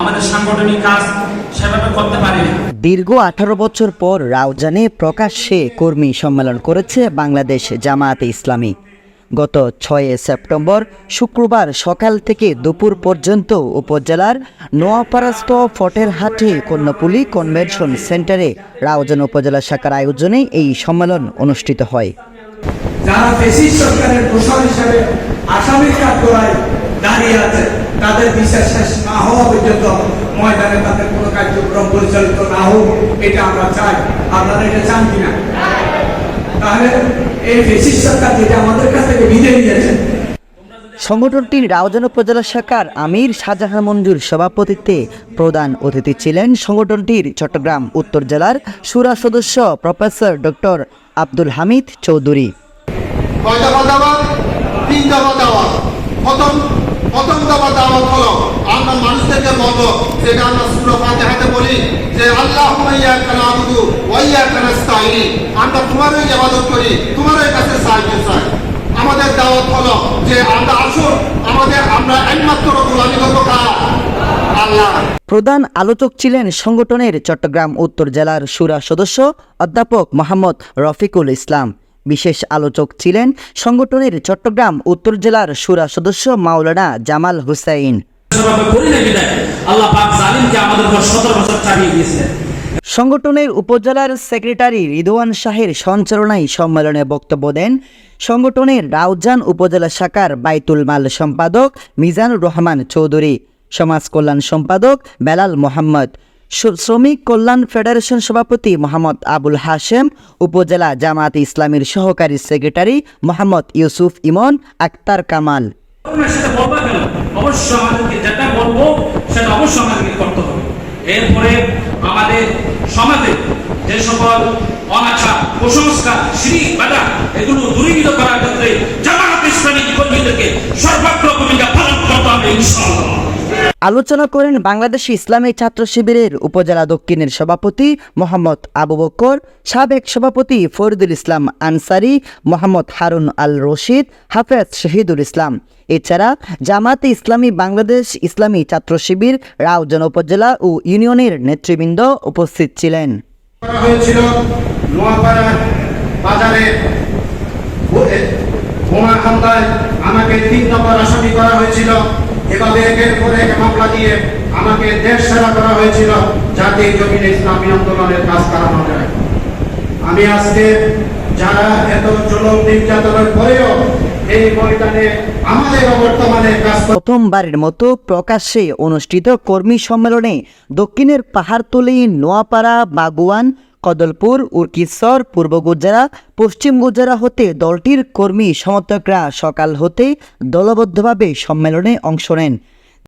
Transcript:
আমাদের সাংগঠনিক কাজ সেভাবে করতে পারি না। দীর্ঘ আঠারো বছর পর রাউজানে প্রকাশ্যে কর্মী সম্মেলন করেছে বাংলাদেশ জামায়াতে ইসলামী। গত ছয় সেপ্টেম্বর শুক্রবার সকাল থেকে দুপুর পর্যন্ত উপজেলার নোয়াপাড়াস্থ ফটেরহাটে কন্যাপুলি কনভেনশন সেন্টারে রাউজান উপজেলা শাখার আয়োজনে এই সম্মেলন অনুষ্ঠিত হয়। যারা সরকারের হিসেবে আসামির কাঠগড়ায় দাঁড়িয়ে আছে। তাদের বিচার শেষ না হওয়া পর্যন্ত ময়দানে তাদের কোনো কার্যক্রম পরিচালিত না হোক এটা আমরা চাই। আপনারা এটা চান কিনা? তাহলে এই ফেসিস সরকার যেটা আমাদের কাছ থেকে বিদায় নিয়েছেন সংগঠনটির রাউজান উপজেলা শাখার আমির শাহজাহান মঞ্জুর সভাপতিত্বে প্রধান অতিথি ছিলেন সংগঠনটির চট্টগ্রাম উত্তর জেলার সুরা সদস্য প্রফেসর ডক্টর আব্দুল হামিদ চৌধুরী। প্রথম দাওয়াত হলো, আমরা মানুষদেরকে বলব যেটা আমরা বলি, যে আল্লাহ আমরা তোমারই করি, তোমারই কাছে সাহায্য চাই। আমাদের দাওয়াত হলো যে আমরা আসুন, আমাদের, আমরা একমাত্র গোলামি আল্লাহ। প্রধান আলোচক ছিলেন সংগঠনের চট্টগ্রাম উত্তর জেলার সুরা সদস্য অধ্যাপক মোহাম্মদ রফিকুল ইসলাম। বিশেষ আলোচক ছিলেন সংগঠনের চট্টগ্রাম উত্তর জেলার সুরা সদস্য মাওলানা জামাল হুসাইন। সংগঠনের উপজেলার সেক্রেটারি রিদওয়ান শাহের সঞ্চালনায় সম্মেলনে বক্তব্য দেন সংগঠনের রাউজান উপজেলা শাখার বাইতুল মাল সম্পাদক মিজানুর রহমান চৌধুরী, সমাজ কল্যাণ সম্পাদক বেলাল মোহাম্মদ। শ্রমিক কল্যাণ ফেডারেশন সভাপতি মোহাম্মদ আবুল হাশেম, উপজেলা জামাত ইসলামীর সহকারী সেক্রেটারি মোহাম্মদ ইউসুফ ইমন, আক্তার কামাল। এরপরে আমাদের সমাজে যে সকল অনাচার, কুসংস্কার শ্রী বাধা আলোচনা করেন বাংলাদেশ ইসলামী ছাত্র শিবিরের উপজেলা দক্ষিণের সভাপতি মোহাম্মদ আবু বকর, সাবেক সভাপতি ফরিদুল ইসলাম আনসারি, মোহাম্মদ হারুন আল রশিদ, হাফেজ শহীদুল ইসলাম। এছাড়া জামাতে ইসলামী বাংলাদেশ ইসলামী ছাত্র শিবির, রাউজান উপজেলা ও ইউনিয়নের নেতৃবৃন্দ উপস্থিত ছিলেন। আমাকে তিন নম্বর আসামি করা হয়েছিল। এভাবে একের পর এক মামলা দিয়ে আমাকে দেশ সেরা করা হয়েছিল যাতে জমিনে ইসলামী আন্দোলনের কাজ করানো যায়। আমি আজকে যারা এত জলম নির্যাতনের পরেও প্রথমবারের মতো প্রকাশ্যে অনুষ্ঠিত কর্মী সম্মেলনে দক্ষিণের পাহাড়তলি নোয়াপাড়া, বাগুয়ান, কদলপুর উর্কিশ্বর পূর্ব গুজরা পশ্চিম গুজরা হতে দলটির কর্মী সমর্থকরা সকাল হতে দলবদ্ধভাবে সম্মেলনে অংশ নেন।